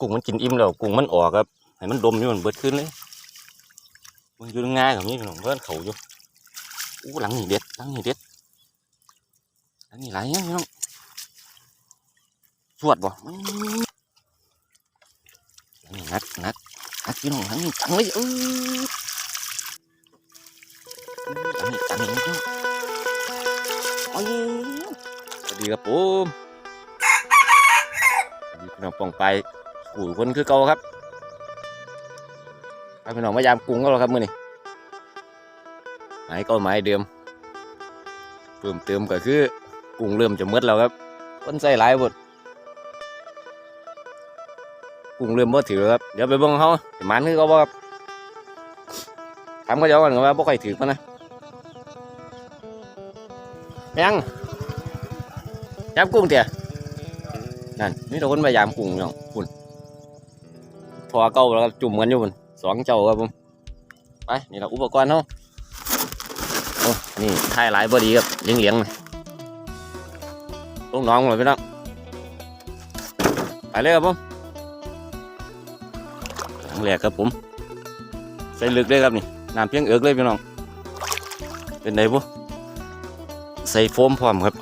กุ้งมันกินอิ่มแล้วกุ้งมันออกครับให้มันดมอยู่มันเบิดขึ้นเลยมันอยู่ในง่ายแบบนี้พี่น้องเพื่อนเขาอยู่อู้หลังนี่เด็ดหลังนี่เด็ดหลังนี่หลายอย่างพี่น้องสวดบ่อื้อหลังนี่นักนักนักพี่น้องหลังนี่จังเลยเออหลังนี่จังเลยพี่น้องโอ้ยสวัสดีครับผมสวัสดีพี่น้องปองไป ขู่คนคือเก่าครับไปพี่น้องมายามกรุงก็แล้วครับมื้อนี้หมายก็หมายเดิมเพิ่มเติมก็คือกรุงเริ่มจะหมดแล้วครับคนใส่หลายบดกรุงเริ่มบ่ถือครับเดี๋ยวไปเบิ่งเขาสิมันคือเขาบ่ครับถามเขาเจ้าก่อนว่าบ่ค่อยถือปานนะยังยามกุ้งเตี่ยนั่นนี่เราคนมายามกุ้งเนาะ อเก่าแล้วจุ่มกันอยู่มันสองเจ้าครับผมไปนี่เราอุปกรณ์เขาโอ้นี่ถ่ายหลายบอดีครับเลี้ยงเลี้ยงเลยลูกน้องเลยพี่น้องไปเลยครับผมครั้งแรกครับผม ใส่ลึกเลยครับนี่น้ำเพียงเอิกเลยพี่น้องเป็นไงปุ๊ใส่โฟมพร้อมครับ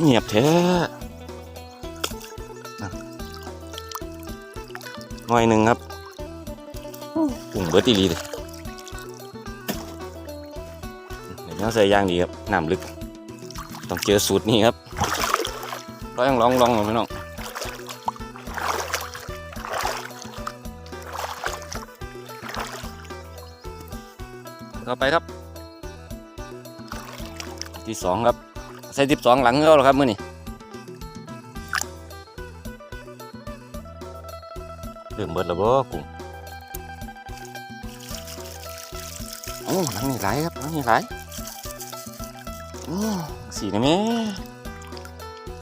เงียบแท้หน่อยหนึ่งครับปุ่งเบิร์ตีลีเลยเดี๋ยวยังใส่ยางดีครับน้ำลึก ต้องเจอสูตรนี้ครับก็ยังลองลองหน่อยพี่น้องเข้าไปครับ ที่สองครับ ใส่สิบสองหลังแล้วเหรอครับมื่อนี้เริ่มเบิดแล้วบ่กุ้งโอ้หลังนี่หลายครับหลังนี่หลายอือสีนี่แม่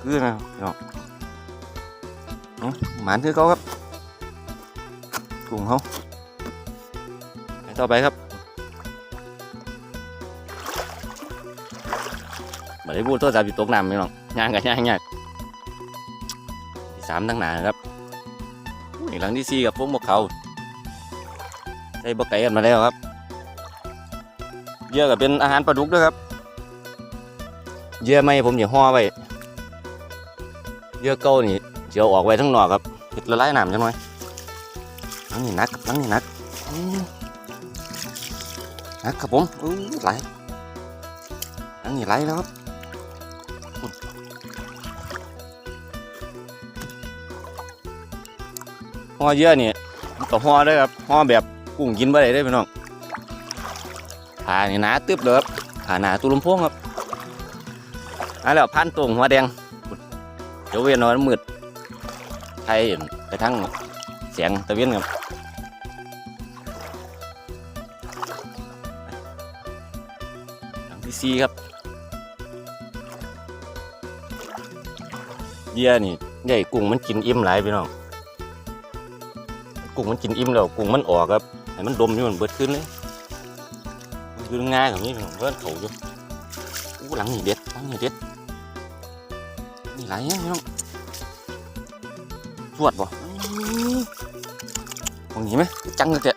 คือนะพี่น้องอื้อหมานคือเขาครับกุ้งเขาไปต่อไปครับ มาได้พูดโทษสามอยู่ตกน้ำไม่หรอกย่างกันย่างยากสามทั้งหนาครับอีกหลังที่สี่กับพวกบกเขาได้บกไก่กันมาแล้วครับเยื่อก็เป็นอาหารปลาดุกด้วยครับ เยื่อไม่ผมอย่าห่อไว้เยื่อเก่านี่เจียวออกไว้ทั้งหนอกครับเห็ดละลายน้ำจังหน่อยหลังนี่นักครับหลังนี่นักนักครับผมอู้ไหลายหลังนี่ไหลแล้วครับ ห่อเยอะนี่ก็ห่อได้ครับห่อแบบกุ้งกินบ่ได้ได้พี่น้องผ่านี่หนาตึบเลยครับผ่าหนาตุลมพวงครับอันแล้วพันตรงหัวแดงเดี๋ยวเวียนนอนมืดไทยไปทั้งเสียงตะเวียนครับหลังที่สี่ครับเยี่ยนี่ใหญ่กุ้งมันกินอิ่มหลายพี่น้อง กุ้งมันกินอิ่มแล้วกุ้งมันออกครับให้มันดมอยู่มันเบิดขึ้นเลยมันอยู่ในง่ายแบบนี้เพื่อนเขาอยู่อู้หลังนี่เด็ดหลังนี่เด็ดนี่หลายอย่างพี่น้องสวดบ่อื้อตรงนี้ไหมจังเลยเจ๊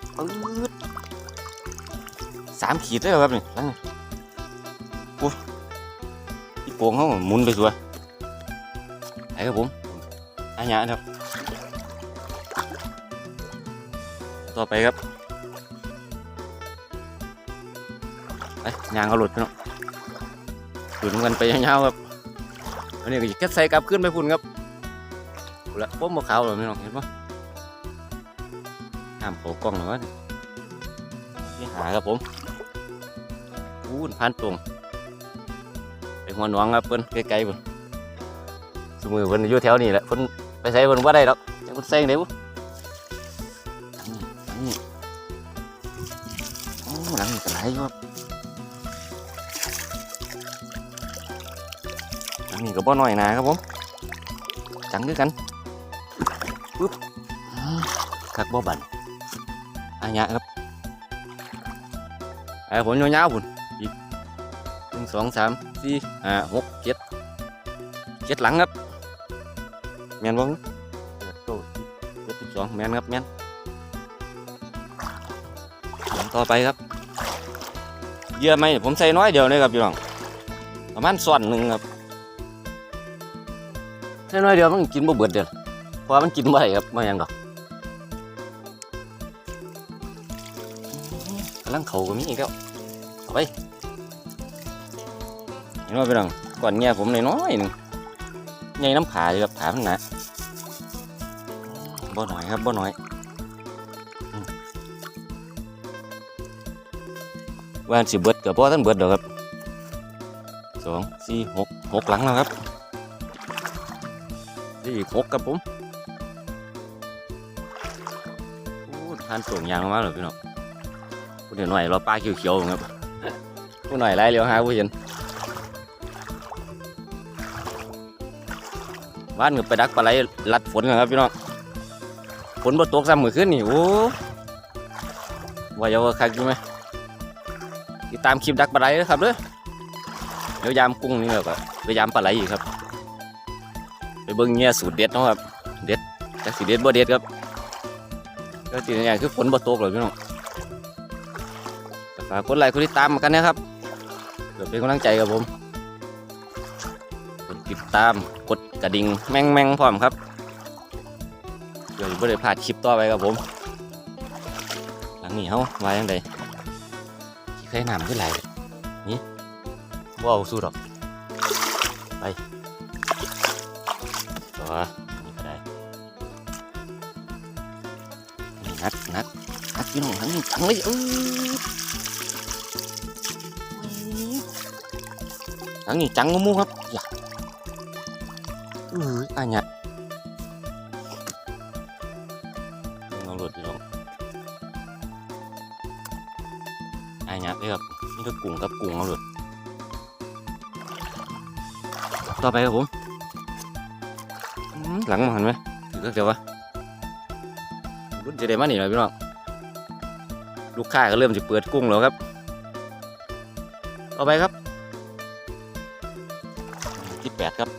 สามขีดได้แล้วครับนี่หลังนี่โอ้ยที่โป่งเขาหมุนไปสวยไหนครับผมอันนี้ครับ ต่อไปครับไปยางเอาหลุดพี่น้องหลุดกันไปยาวๆครับอันนี้ก็จะแค่ใส่กลับขึ้นไปพุ่นครับเอาละป้มบขาวเลยพี่น้องเห็นปะห้ามโผล่กล้องหน่อวะนี่หาครับผมพูนพันตรงไปหัวหนวงครับเพิ่นไกลๆเพิ่นสมือเพิ่นอยู่แถวนี้แหละเพิ่นไปใส่เพิ่นว่าได้หรอกจะเพิ่นใส่ได้บุ นี่โอ้หลังนี่ก็หลายอยู่ครับหลังนี่ก็บ่น้อยหนะครับผมจังด้วยกันปึ๊บอืมคักบ่บันอันยะครับไปไอ้ผลยาวๆพุ่นอีกหนึ่งสองสามสี่ห้าหกเจ็ดเจ็ดหลังครับแมนบ้างโตเจ็ดสิบสองแมนครับแมนหลัง ต่อไปครับเยื่อไหมผมใส่น้อยเดียวเลยครับพี่น้องประมาณส่วนหนึ่งครับใส่น้อยเดียวมันกินบ่เบิดเดียวเพราะมันกินบ่ได้ครับไม่ยังดอกกำลังเขาก็มีอีกแล้วเอาไปเห็นว่าพี่น้องก่อนเงี้ยผมน้อยหนึ่งใหญ่น้ำผาเลยครับผามันหนาบ่หน่อยครับบ่หน่อย ว่าสิเบิดกับพ่ท่านเบิดเด้อครับสองสี่หกหกหลังแล้วครับนี่หกครับผมโอ้ทานส่งยางมากเลยพี่น้องพูดหน่อยเราปลาเขียวๆครับผู้หน่อยไล่เร็วหาผู้เห็นบ้านก็ไปดักปลาไหลลัดฝนกันครับพี่น้องฝนบ่ตกซ้ำมือขึ้นนี่โอ้ว่าจะว่าคักอยู่ไหม ติดตามคลิปดักปลาไหลนะครับเด้อเดี๋ยวยามกุ้งนี่ก็ไปยามปลาไหลอีกครับ ไปเบิ่งเงี้ยสูตรเด็ดนะครับ เด็ดจักสิเด็ดบ่เด็ดครับก็จริงอย่างคือฝนบ่ตกเลยพี่น้องฝากกดไลค์กดติดตามกันนะครับเพื่อเป็นกำลังใจกับผม กดติดตาม กดกระดิ่งแม่งแม่งพร้อมครับ เดี๋ยวไม่ได้พลาดคลิปต่อไปครับผม หลังนี้เฮามาอย่างไร ขี้ไข่น้ำขึ้นไหลนี่ว้าวสู้ดอก ไปต่อนี่ก็ได้นี่นัดนัดนัดพี่น้องทั้งนี้ทั้งเลยเอออันนี้จังงมูครับอย่าเอออันเนี้ย ครับนี่คือกุ้งครับกุ้งเอาหลุดต่อไปครับผมอื้อหลังมันเห็นไหมถือก็เดี๋ยววะรุ่นจะได้มาหนิเลยพี่น้องลูกค้าก็เริ่มจะเปิดกุ้งแล้วครับต่อไปครับ ที่แปดครับ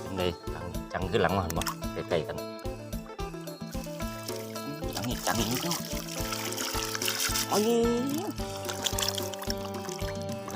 เป็นไงหลังจังขึ้นหลังมาหันบ่ใกล้ๆกันหลังนี่จังอีกแล้วเอ้ยก็ถึงไงพ่อน้องไอ้เนี่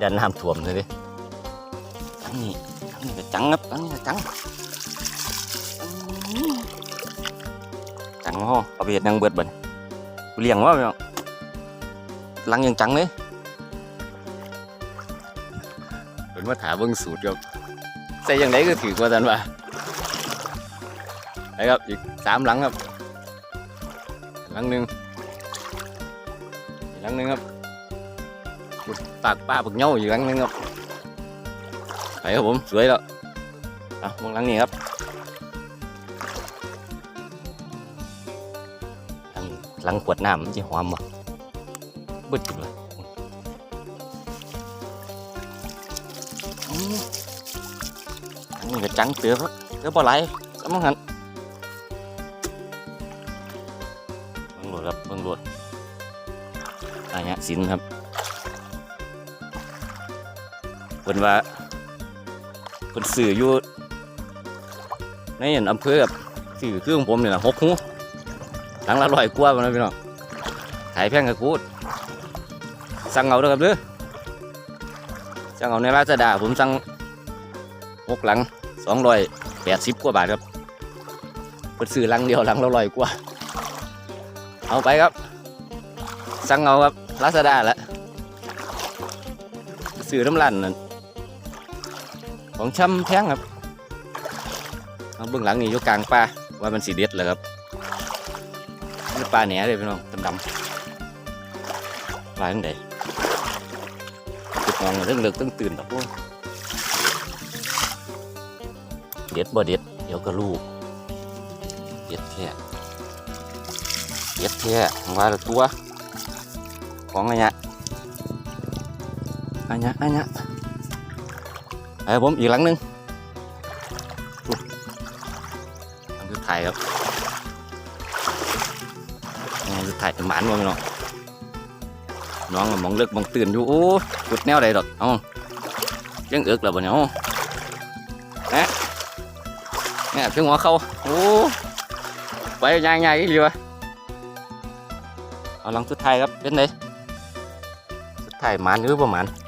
ยวันฝนดีแห้งยันน้ำท่วมเลยดิจังนี่จังนี่ก็จังครับจังนี่ก็จังอื้อจังห้อเอาไปเห็ดนางเบิดบัดนกูเลี้ยงว่าพี่น้องหลังยังจังเลยเป็นมาถามเบิ่งสูตรครับใส่ยังไงก็ถือกว่าสันว่าไปครับอีกสามหลังครับหลังหนึ่งอีกหลังหนึ่งครับอุ๊ย ปากป้าปักเน่าอีกหลังนึงครับไปครับผมสวยแล้วอะมองหลังนี้ครับหลังหลังขวดน้ำมันจะหอมบ่บึดเลยอันนี้ก็จังเตือครับเตือบ่ไหลสมังหันเบิ่งโหลดครับเบิ่งโหลดอันเนี้ยสินครับ พิ่นว่าเพิ่นสื่ออยู่ในอันอำเภอกับสื่อคือของผมเนี่ล่ะหกหูหลังละร้อยกว่าบ่นะพี่น้องขายแพงกับกูดสั่งเอาด้อครับเด้อสั่งเอาในลาซาด้าผมสั่งหกหลังสองร้อยแปดสิบกว่าบาทครับเปิดซื้อหลังเดียวหลังละร้อยกว่าเอาไปครับ สั่งเอาครับลาซาด้าละซื้อน้ำรันนั่น ของช่ำแพงครับเอาเบื้องหลังนี่อยู่กลางป่าว่ามันสีเด็ดเลยครับนี่ปลาแหนเลยพี่น้องดำๆปลาทั้งใดมองเรื่องเลิกต้องตื่นแบบพวกเด็ดบ่เด็ดเดี๋ยวก็รู้เด็ดแท้เด็ดแท้ว่าตัว ของอะไรเนี่ยอันเนี้ยอันเนี้ย ไอ้ผมอีกหลังหนึงอันคือถ่ายครับอันคือถ่ายเป็นหมันวะพี่น้องน้องมองเลิกมองตื่นอยู่โอ้กุดแนวใดดอกเอ้ายังเอิกแล้วบ่เนี่ยเอ้าแหะเนี่ยถึงหัวเขาโอ้ไปย่างๆอีหลีวะเอาหลังสุดท้ายครับเป็นไงสุดท้ายหมันหรือบ่หมันแ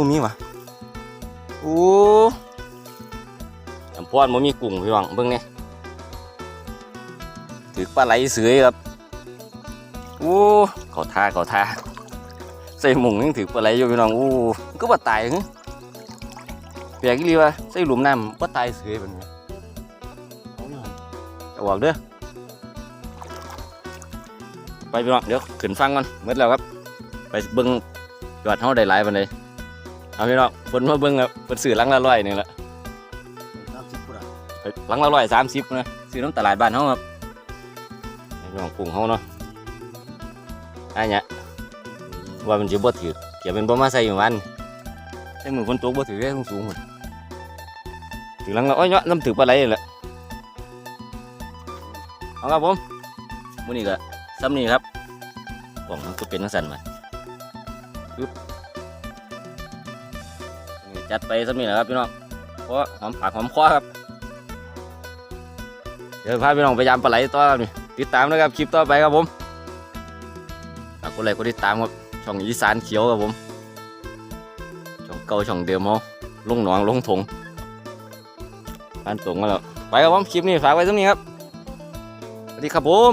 บ่มีวะโอ้ยำพอนบ่มีกุ้งพี่หวังเบิ่งเนี่ยถือปลาไหลเสือยครับโอ้เขาท่าเขาท่าใส่หมุงยังถือปลาไหลอยู่พี่น้องโอ้มันก็บ่ตายหึแปลกอีหลีวะใส่หลุมน้ำบ่ตายเสือยแบบนี้เอาหน่อยจะบอกเด้อไปพี่น้องเดี๋ยวขึ้นฟังก่อนหมดแล้วครับ ไปเบิ่งยอดเฮาได้หลายปานใด เอาพี่น้องเพิ่นมาเบิ่งครับเพิ่นซื้อหลังละร้อยนี่แหละสามสิบกว่าหลังละร้อยสามสิบนะซื้อน้ำตลาดบ้านเฮาครับไอ้น้องปรุงเฮาเนาะอันเนี้ยว่ามันจะบ่ถือเกี่ยวเป็นบ่มาใส่อยู่วันแต่มือฝนตกบ่ถือได้สูงสูงหมดถือหลังละอ้อยเนาะน้ำถือปลาไหลนี่แหละเอาครับผมมื้อนี้ก็ซ้ำนี้ครับผมมันก็เป็นจังซั่นมาปึ๊บนี่ จัดไปซ้ำนี้แหละครับพี่น้องเพราะหอมปากหอมคอครับ เดี๋ยวพาพี่น้องไปยามปลาไหลต่อครับนี่ติดตามนะครับคลิปต่อไปครับผมฝากกดไลค์กดติดตามครับช่องอีสานเขียวครับผมช่องเก่าช่องเดิมเฮาลงหนองลงถงบ้านตรงมาแล้วไปครับผมคลิปนี้ฝากไว้ตรงนี้ครับสวัสดีครับผม